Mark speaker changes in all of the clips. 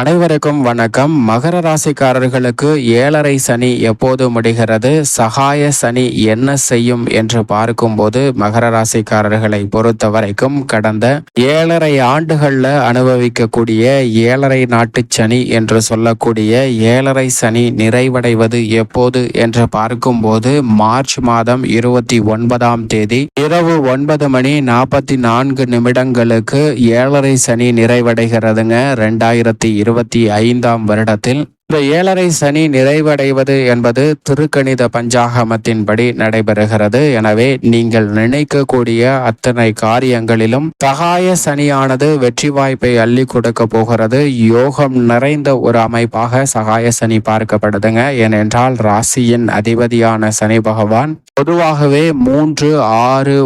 Speaker 1: அனைவருக்கும் வணக்கம். மகர ராசிக்காரர்களுக்கு ஏழரை சனி எப்போது முடிகிறது? சகாய சனி என்ன செய்யும் என்று பார்க்கும்போது மகர ராசிக்காரர்களை பொறுத்த வரைக்கும் கடந்த ஏழரை ஆண்டுகள்ல அனுபவிக்கக்கூடிய ஏழரை நாட்டு சனி என்று சொல்லக்கூடிய ஏழரை சனி நிறைவடைவது எப்போது என்று பார்க்கும்போது மார்ச் மாதம் இருபத்தி ஒன்பதாம் தேதி இரவு ஒன்பது மணி நாற்பத்தி நான்கு நிமிடங்களுக்கு ஏழரை சனி நிறைவடைகிறதுங்க. ரெண்டாயிரத்தி இருபத்தி ஐந்தாம் வருடத்தில் இந்த ஏழரை சனி நிறைவடைவது என்பது திருக்கணித பஞ்சாகமத்தின்படி நடைபெறுகிறது. எனவே நீங்கள் நினைக்கக்கூடிய அத்தனை காரியங்களிலும் சகாய சனியானது வெற்றி வாய்ப்பை அள்ளி கொடுக்க போகிறது. யோகம் நிறைந்த ஒரு அமைப்பாக சகாய சனி பார்க்கப்படுதுங்க. ஏனென்றால் ராசியின் அதிபதியான சனி பகவான் பொதுவாகவே மூன்று ஆறு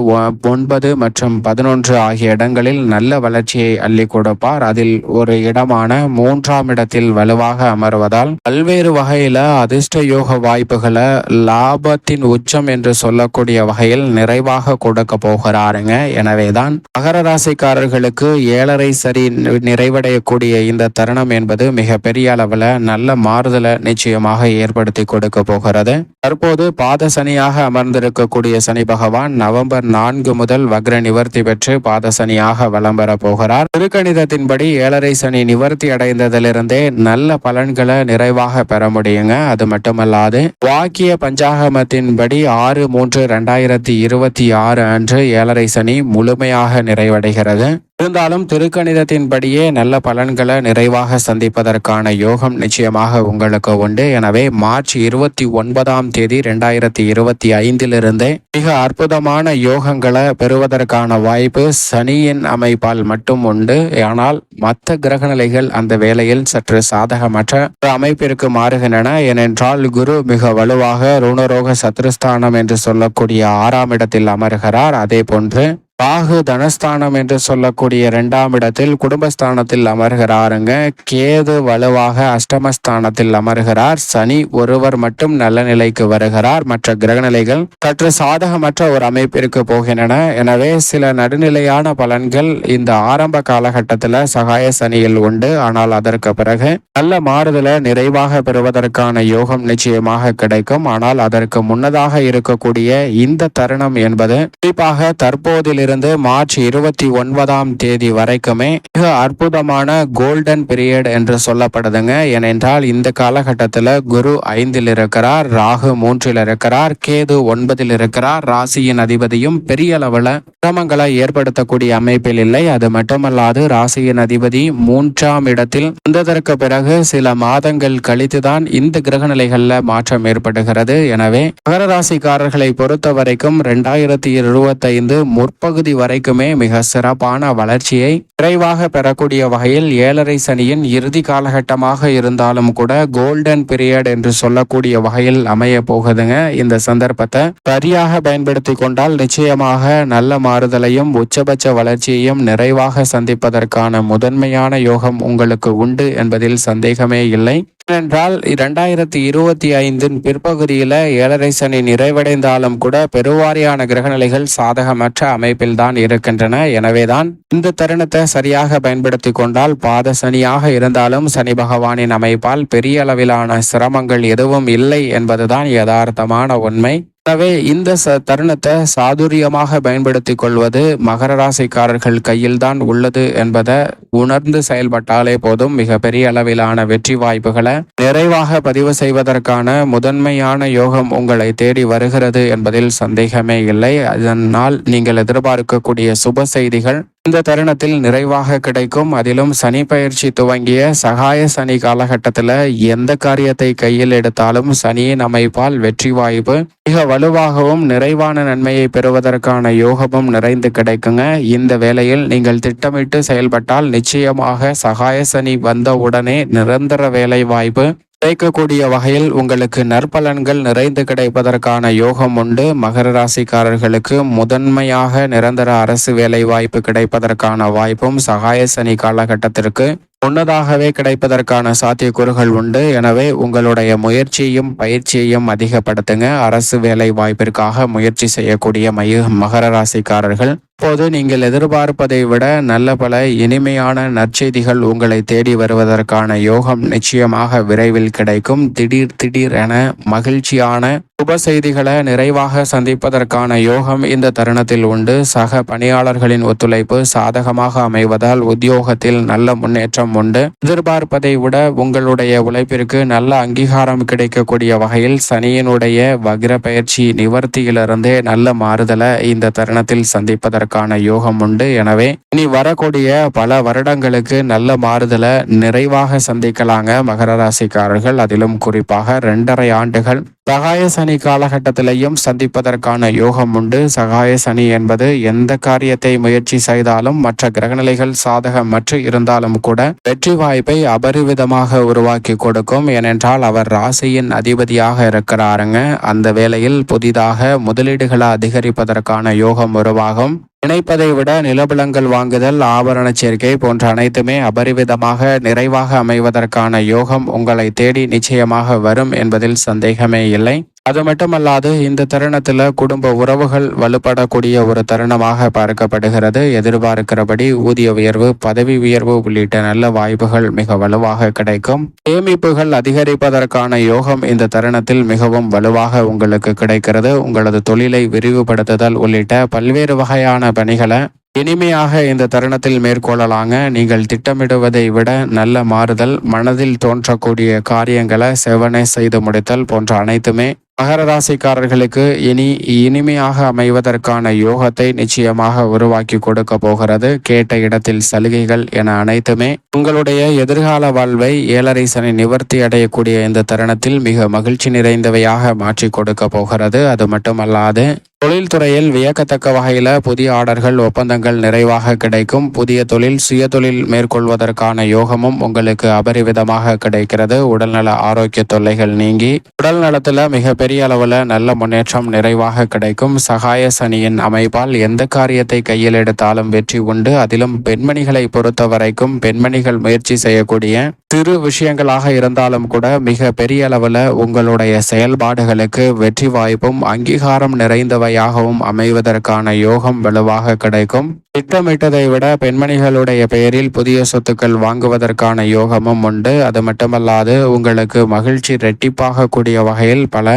Speaker 1: ஒன்பது மற்றும் பதினொன்று ஆகிய இடங்களில் நல்ல வளர்ச்சியை அள்ளி கொடுப்பார். அதில் ஒரு இடமான மூன்றாம் இடத்தில் வலுவாக அமர்வதால் என்பதால் பல்வேறு வகையில அதிர்ஷ்ட யோக வாய்ப்புகளை லாபத்தின் உச்சம் என்று சொல்லக்கூடிய வகையில் நிறைவாக கொடுக்க போகிறாருங்க. எனவேதான் மகர ராசிக்காரர்களுக்கு ஏழரை சரி நிறைவடையக்கூடிய இந்த தருணம் என்பது மிக பெரிய அளவுல நல்ல மாறுதலை நிச்சயமாக ஏற்படுத்தி கொடுக்க போகிறது. தற்போது பாத சனியாக அமர்ந்திருக்கக்கூடிய சனி பகவான் நவம்பர் நான்கு முதல் வக்ர நிவர்த்தி பெற்று பாத சனியாக வலம் பெற போகிறார். திருக்கணிதத்தின்படி ஏழரை சனி நிவர்த்தி அடைந்ததிலிருந்தே நல்ல பலன்களை நிறைவாக பெற முடியுங்க. அது மட்டுமல்லாது வாக்கிய பஞ்சாகமத்தின்படி ஆறு மூன்று ரெண்டாயிரத்தி இருபத்தி ஆறு அன்று ஏழரை சனி முழுமையாக நிறைவடைகிறது. இருந்தாலும் திருக்கணிதத்தின்படியே நல்ல பலன்களை நிறைவாக சந்திப்பதற்கான யோகம் நிச்சயமாக உங்களுக்கு உண்டு. எனவே மார்ச் இருபத்தி ஒன்பதாம் தேதி ரெண்டாயிரத்தி இருபத்தி ஐந்திலிருந்தே மிக அற்புதமான யோகங்களை பெறுவதற்கான வாய்ப்பு சனியின் அமைப்பால் மட்டும் உண்டு. ஆனால் மற்ற கிரகநிலைகள் அந்த வேளையில் சற்று சாதகமற்ற அமைப்பிற்கு மாறுகின்றன. ஏனென்றால் குரு மிக வலுவாக ருணரோக சத்ருஸ்தானம் என்று சொல்லக்கூடிய ஆறாம் இடத்தில் அமர்கிறார். அதே போன்று ராகு தனஸ்தானம் என்று சொல்லக்கூடிய இரண்டாம் இடத்தில் குடும்பஸ்தானத்தில் அமர்கிறாருங்க. கேது வலுவாக அஷ்டமஸ்தானத்தில் அமர்கிறார். சனி ஒருவர் மட்டும் நல்ல நிலைக்கு வருகிறார். மற்ற கிரகநிலைகள் சற்று சாதகமற்ற ஒரு அமைப்பிற்கு போகின்றன. எனவே சில நடுநிலையான பலன்கள் இந்த ஆரம்ப காலகட்டத்தில் சகாய சனியில் உண்டு. ஆனால் அதற்கு பிறகு நல்ல மாறுதலை நிறைவாக பெறுவதற்கான யோகம் நிச்சயமாக கிடைக்கும். ஆனால் அதற்கு முன்னதாக இருக்கக்கூடிய இந்த தருணம் என்பது குறிப்பாக தற்போதில் இருந்து மார்ச் இருபத்தி ஒன்பதாம் தேதி வரைக்குமே மிக அற்புதமான கோல்டன் பீரியட் என்று சொல்லப்படுதுங்க. ஏனென்றால் இந்த காலகட்டத்தில் குரு ஐந்தில் இருக்கிறார் ராகு மூன்றில் இருக்கிறார் கேது ஒன்பதில் இருக்கிறார் ராசியின் அதிபதியும் பெரிய அளவில் சிரமங்களை ஏற்படுத்தக்கூடிய அமைப்பில் இல்லை. அது மட்டுமல்லாது ராசியின் அதிபதி மூன்றாம் இடத்தில் வந்ததற்கு பிறகு சில மாதங்கள் கழித்துதான் இந்த கிரக நிலைகள்ல மாற்றம் ஏற்படுகிறது. எனவே மகர ராசிக்காரர்களை பொறுத்த வரைக்கும் இரண்டாயிரத்தி இருபத்தைந்து முற்பகு பகுதி வரைக்குமே மிக சிறப்பான வளர்ச்சியை விரைவாக பெறக்கூடிய வகையில் ஏழரை சனியின் இறுதி காலகட்டமாக இருந்தாலும் கூட கோல்டன் பீரியட் என்று சொல்லக்கூடிய வகையில் அமைய போகுதுங்க. இந்த சந்தர்ப்பத்தை சரியாக பயன்படுத்தி கொண்டால் நிச்சயமாக நல்ல மாறுதலையும் உச்சபட்ச வளர்ச்சியையும் நிறைவாக சந்திப்பதற்கான முதன்மையான யோகம் உங்களுக்கு உண்டு என்பதில் சந்தேகமே இல்லை. ஏனென்றால் இரண்டாயிரத்தி இருபத்தி ஐந்தின் பிற்பகுதியில் ஏழரை சனி நிறைவடைந்தாலும் கூட பெருவாரியான கிரகநிலைகள் சாதகமற்ற அமைப்பில் தான் இருக்கின்றன. எனவேதான் இந்த தருணத்தை சரியாக பயன்படுத்தி கொண்டால் பாத சனியாக இருந்தாலும் சனி பகவானின் அமைப்பால் பெரிய அளவிலான சிரமங்கள் எதுவும் இல்லை என்பதுதான் யதார்த்தமான உண்மை. எனவே இந்த ச தருணத்தை சாதுரியமாக பயன்படுத்தி கொள்வது மகர ராசிக்காரர்கள் கையில்தான் உள்ளது என்பதை உணர்ந்து செயல்பட்டாலே போதும் மிக பெரிய அளவிலான வெற்றி வாய்ப்புகளை நிறைவாக பதிவு செய்வதற்கான முதன்மையான யோகம் உங்களை தேடி வருகிறது என்பதில் சந்தேகமே இல்லை. அதனால் நீங்கள் எதிர்பார்க்கக்கூடிய சுப செய்திகள் இந்த தருணத்தில் நிறைவாக கிடைக்கும். அதிலும் சனி பயிற்சி துவங்கிய சகாய சனி காலகட்டத்தில் எந்த காரியத்தை கையில் எடுத்தாலும் சனியின் அமைப்பால் வெற்றி வாய்ப்பு மிக வலுவாகவும் நிறைவான நன்மையை பெறுவதற்கான யோகமும் நிறைந்து கிடைக்குங்க. இந்த வேளையில் நீங்கள் திட்டமிட்டு செயல்பட்டால் நிச்சயமாக சகாய சனி வந்த உடனே நிரந்தர வேலை வாய்ப்பு கிடைக்கக்கூடிய வகையில் உங்களுக்கு நற்பலன்கள் நிறைந்து கிடைப்பதற்கான யோகம் உண்டு. மகர ராசிக்காரர்களுக்கு முதன்மையாக நிரந்தர அரசு வேலை வாய்ப்பு கிடைப்பதற்கான வாய்ப்பும் சகாய சனி காலகட்டத்திற்கு முன்னதாகவே கிடைப்பதற்கான சாத்தியக்கூறுகள் உண்டு. எனவே உங்களுடைய முயற்சியையும் பயிற்சியையும் அதிகப்படுத்துங்க. அரசு வேலை வாய்ப்பிற்காக முயற்சி செய்யக்கூடிய மைய மகர ராசிக்காரர்கள் இப்போது நீங்கள் எதிர்பார்ப்பதை விட நல்ல பல இனிமையான நற்செய்திகள் உங்களை தேடி வருவதற்கான யோகம் நிச்சயமாக விரைவில் கிடைக்கும். திடீர் திடீர் என மகிழ்ச்சியான சுப செய்திகளை நிறைவாக சந்திப்பதற்கான யோகம் இந்த தருணத்தில் உண்டு. சக பணியாளர்களின் ஒத்துழைப்பு சாதகமாக அமைவதால் உத்தியோகத்தில் நல்ல முன்னேற்றம் உண்டு. எதிர்பார்ப்பதை விட உங்களுடைய உழைப்பிற்கு நல்ல அங்கீகாரம் கிடைக்கக்கூடிய வகையில் சனியினுடைய வக்ர பயிற்சி நிவர்த்தியிலிருந்தே நல்ல மாறுதலை இந்த தருணத்தில் சந்திப்பதற்கான யோகம் உண்டு. எனவே இனி வரக்கூடிய பல வருடங்களுக்கு நல்ல மாறுதலை நிறைவாக சந்திக்கலாங்க மகர ராசிக்காரர்கள். அதிலும் குறிப்பாக ரெண்டரை ஆண்டுகள் சகாய சனி காலகட்டத்திலையும் சந்திப்பதற்கான யோகம் உண்டு. சகாய சனி என்பது எந்த காரியத்தை முயற்சி செய்தாலும் மற்ற கிரகநிலைகள் சாதகமற்று இருந்தாலும் கூட வெற்றி வாய்ப்பை அபரிவிதமாக உருவாக்கி கொடுக்கும். ஏனென்றால் அவர் ராசியின் அதிபதியாக இருக்கிறாருங்க. அந்த வேளையில் புதிதாக முதலீடுகளை அதிகரிப்பதற்கான யோகம் உருவாகும். நினைப்பதை விட நிலபலங்கள் வாங்குதல் ஆபரண சேர்க்கை போன்ற அனைத்துமே அபரிவிதமாக நிறைவாக அமைவதற்கான யோகம் உங்களை தேடி நிச்சயமாக வரும் என்பதில் சந்தேகமே இல்லை. அது மட்டுமல்லாது இந்த தருணத்தில் குடும்ப உறவுகள் வலுப்படக்கூடிய ஒரு தருணமாக பார்க்கப்படுகிறது. எதிர்பார்க்கிறபடி ஊதிய உயர்வு பதவி உயர்வு உள்ளிட்ட நல்ல வாய்ப்புகள் மிக வலுவாக கிடைக்கும். சேமிப்புகள் அதிகரிப்பதற்கான யோகம் இந்த தருணத்தில் மிகவும் வலுவாக உங்களுக்கு கிடைக்கிறது. உங்களது தொழிலை விரிவுபடுத்துதல் உள்ளிட்ட பல்வேறு வகையான பணிகளை இனிமையாக இந்த தருணத்தில் மேற்கொள்ளலாங்க. நீங்கள் திட்டமிடுவதை விட நல்ல மாறுதல் மனதில் தோன்றக்கூடிய காரியங்களை செவனை செய்து முடித்தல் போன்ற அனைத்துமே மகர ராசிக்காரர்களுக்கு இனி இனிமையாக அமைவதற்கான யோகத்தை நிச்சயமாக உருவாக்கி கொடுக்க போகிறது. கேட்ட இடத்தில் சலுகைகள் என அனைத்துமே. உங்களுடைய எதிர்கால வாழ்வை ஏழரை சனி நிவர்த்தி அடையக்கூடிய இந்த தருணத்தில் மிக மகிழ்ச்சி நிறைந்தவையாக மாற்றி கொடுக்க போகிறது. அது மட்டுமல்லாது தொழில்துறையில் வியக்கத்தக்க வகையில் புதிய ஆர்டர்கள் ஒப்பந்தங்கள் நிறைவாக கிடைக்கும். புதிய தொழில் சுய தொழில் மேற்கொள்வதற்கான யோகமும் உங்களுக்கு அபரிவிதமாக கிடைக்கிறது. உடல்நல ஆரோக்கிய தொல்லைகள் நீங்கி உடல் நலத்தில் மிகப்பெரிய பெரிய அளவில் நல்ல முன்னேற்றம் நிறைவாக கிடைக்கும். சகாய சனியின் அமைப்பால் எந்த காரியத்தை கையில் எடுத்தாலும் வெற்றி உண்டு. அதிலும் பெண்மணிகளை பொறுத்த வரைக்கும் பெண்மணிகள் முயற்சி செய்யக்கூடிய சிறு விஷயங்களாக இருந்தாலும் கூட மிக பெரிய அளவில் உங்களுடைய செயல்பாடுகளுக்கு வெற்றி வாய்ப்பும் அங்கீகாரம் நிறைந்தவையாகவும் அமைவதற்கான யோகம் வலுவாக கிடைக்கும். திட்டமிட்டதை விட பெண்மணிகளுடைய பெயரில் புதிய சொத்துக்கள் வாங்குவதற்கான யோகமும் உண்டு. அது மட்டுமல்லாது உங்களுக்கு மகிழ்ச்சி ரெட்டிப்பாக கூடிய வகையில் பல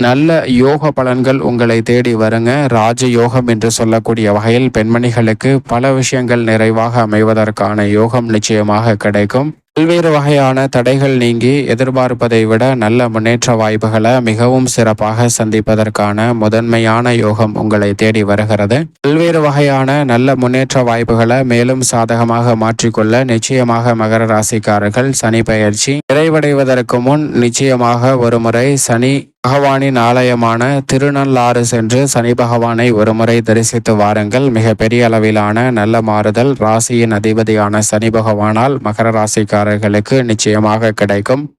Speaker 1: நல்ல யோக பலன்கள் உங்களை தேடி வருங்க. ராஜ யோகம் என்று சொல்லக்கூடிய வகையில் பெண்மணிகளுக்கு பல விஷயங்கள் நிறைவாக அமைவதற்கான யோகம் நிச்சயமாக கிடைக்கும். பல்வேறு வகையான தடைகள் நீங்கி எதிர்பார்ப்பதை விட நல்ல முன்னேற்ற வாய்ப்புகளை மிகவும் சிறப்பாக சந்திப்பதற்கான முதன்மையான யோகம் உங்களை தேடி வருகிறது. பல்வேறு வகையான நல்ல முன்னேற்ற வாய்ப்புகளை மேலும் சாதகமாக மாற்றிக்கொள்ள நிச்சயமாக மகர ராசிக்காரர்கள் சனி பயிற்சி நிறைவடைவதற்கு முன் நிச்சயமாக ஒரு முறை சனி பகவானின் ஆலயமான திருநள்ளாறு சென்று சனி பகவானை ஒருமுறை தரிசித்து வாருங்கள். மிக பெரிய அளவிலான நல்ல மாறுதல் ராசியின் அதிபதியான சனி பகவானால் மகர ராசிக்காரர்களுக்கு நிச்சயமாக கிடைக்கும்.